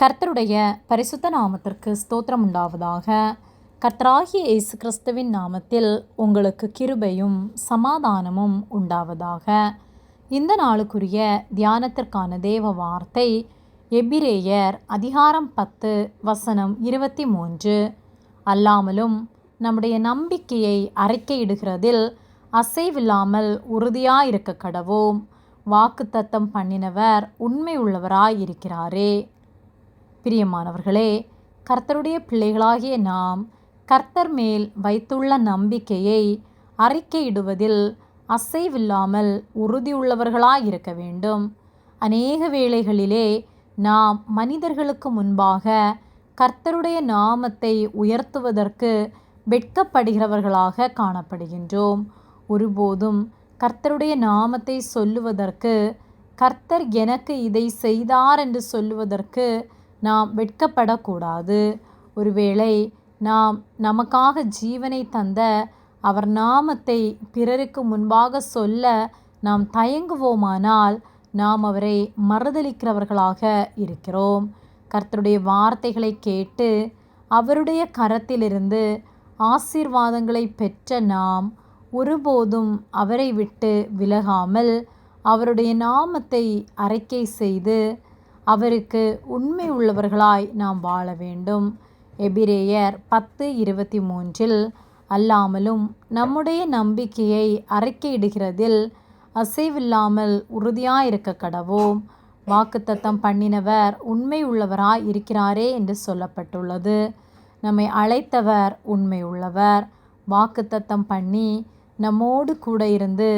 கர்த்தருடைய பரிசுத்த நாமத்திற்கு ஸ்தோத்திரம் உண்டாவதாக. கர்த்தராகிய இயேசு கிறிஸ்துவின் நாமத்தில் உங்களுக்கு கிருபையும் சமாதானமும் உண்டாவதாக. இந்த நாளுக்குரிய தியானத்திற்கான தேவ வார்த்தை எபிரேயர் அதிகாரம் பத்து வசனம் இருபத்தி மூன்று. அல்லாமலும் நம்முடைய நம்பிக்கையை அறிக்கையிடுகிறதில் அசைவில்லாமல் உறுதியாயிருக்க கடவோம். வாக்குத்தத்தம் பண்ணினவர் உண்மை உள்ளவராயிருக்கிறாரே பிரியமானவர்களே கர்த்தருடைய பிள்ளைகளாகிய நாம் கர்த்தர் மேல் வைத்துள்ள நம்பிக்கையை அறிக்கையிடுவதில் அசைவில்லாமல் உறுதியுள்ளவர்களாயிருக்க வேண்டும். அநேக வேளைகளிலே நாம் மனிதர்களுக்கு முன்பாக கர்த்தருடைய நாமத்தை உயர்த்துவதற்கு வெட்கப்படுகிறவர்களாக காணப்படுகின்றோம். ஒருபோதும் கர்த்தருடைய நாமத்தை சொல்லுவதற்கு கர்த்தர் எனக்கு இதை செய்தார் என்று சொல்லுவதற்கு நாம் வெட்கப்படக்கூடாது. ஒருவேளை நாம் நமக்காக ஜீவனை தந்த அவர் நாமத்தை பிறருக்கு முன்பாக சொல்ல நாம் தயங்குவோமானால் நாம் அவரை மறுதளிக்கிறவர்களாக இருக்கிறோம். கர்த்தருடைய வார்த்தைகளை கேட்டு அவருடைய கரத்திலிருந்து ஆசீர்வாதங்களை பெற்ற நாம் ஒருபோதும் அவரை விட்டு விலகாமல் அவருடைய நாமத்தை அறிக்கை செய்து அவருக்கு உண்மை உள்ளவர்களாய் நாம் வாழ வேண்டும். எபிரேயர் பத்து இருபத்தி மூன்றில் அல்லாமலும் நம்முடைய நம்பிக்கையை அறிக்கையிடுகிறதில் அசைவில்லாமல் உறுதியாயிருக்க கடவோம். வாக்குத்தத்தம் பண்ணினவர் உண்மை உள்ளவராய் இருக்கிறாரே என்று சொல்லப்பட்டுள்ளது. நம்மை அழைத்தவர் உண்மை உள்ளவர். வாக்குத்தத்தம் பண்ணி நம்மோடு கூட இருந்து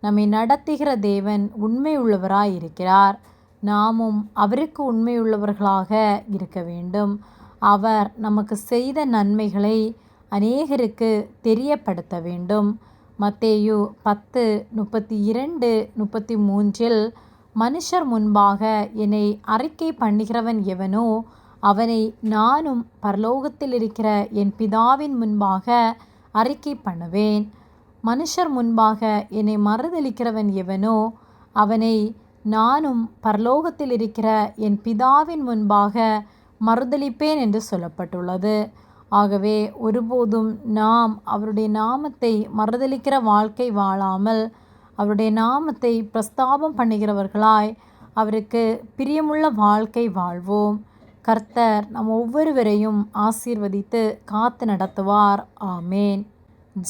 நம்மை நடத்துகிற தேவன் உண்மை உள்ளவராய் இருக்கிறார். நாமும் அவருக்கு உண்மையுள்ளவர்களாக இருக்க வேண்டும். அவர் நமக்கு செய்த நன்மைகளை அநேகருக்கு தெரியப்படுத்த வேண்டும். மத்தேயு பத்து முப்பத்தி இரண்டு முப்பத்தி மூன்றில் மனுஷர் முன்பாக என்னை அறிக்கை பண்ணுகிறவன் எவனோ அவனை நானும் பரலோகத்தில் இருக்கிற என் பிதாவின் முன்பாக அறிக்கை பண்ணுவேன். மனுஷர் முன்பாக என்னை மறுதளிக்கிறவன் எவனோ அவனை நானும் பரலோகத்தில் இருக்கிற என் பிதாவின் முன்பாக மறுதளிப்பேன் என்று சொல்லப்பட்டுள்ளது. ஆகவே ஒருபோதும் நாம் அவருடைய நாமத்தை மறுதளிக்கிற வாழ்க்கை வாழாமல் அவருடைய நாமத்தை பிரஸ்தாபம் பண்ணுகிறவர்களாய் அவருக்கு பிரியமுள்ள வாழ்க்கை வாழ்வோம். கர்த்தர் நம் ஒவ்வொருவரையும் ஆசீர்வதித்து காத்து நடத்துவார். ஆமேன்.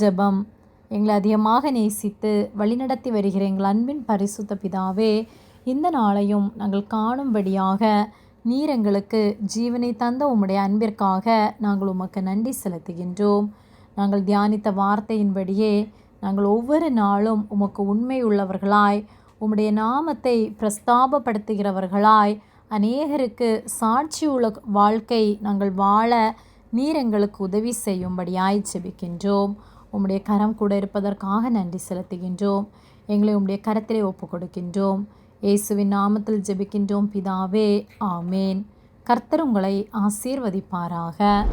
ஜெபம். எங்களை அதிகமாக நேசித்து வழிநடத்தி வருகிற எங்கள் அன்பின் பரிசுத்த பிதாவே இந்த நாளையும் நாங்கள் காணும்படியாக நீர் எங்களுக்கு ஜீவனை தந்த உம்முடைய அன்பிற்காக நாங்கள் உமக்கு நன்றி செலுத்துகின்றோம். நாங்கள் தியானித்த வார்த்தையின்படியே நாங்கள் ஒவ்வொரு நாளும் உமக்கு உண்மை உள்ளவர்களாய் உம்முடைய நாமத்தை பிரஸ்தாபப்படுத்துகிறவர்களாய் அநேகருக்கு சாட்சி உள்ள வாழ்க்கை நாங்கள் வாழ நீர் எங்களுக்கு உதவி செய்யும்படியாய் ஜெபிக்கின்றோம். உம்முடைய கரம் கூட இருப்பதற்காக நன்றி செலுத்துகின்றோம். எங்களை உம்முடைய கரத்திலே ஒப்பு கொடுக்கின்றோம் இயேசுவின் நாமத்தில் ஜெபிக்கின்றோம் பிதாவே. ஆமேன். கர்த்தர் உங்களை ஆசீர்வதிப்பாராக.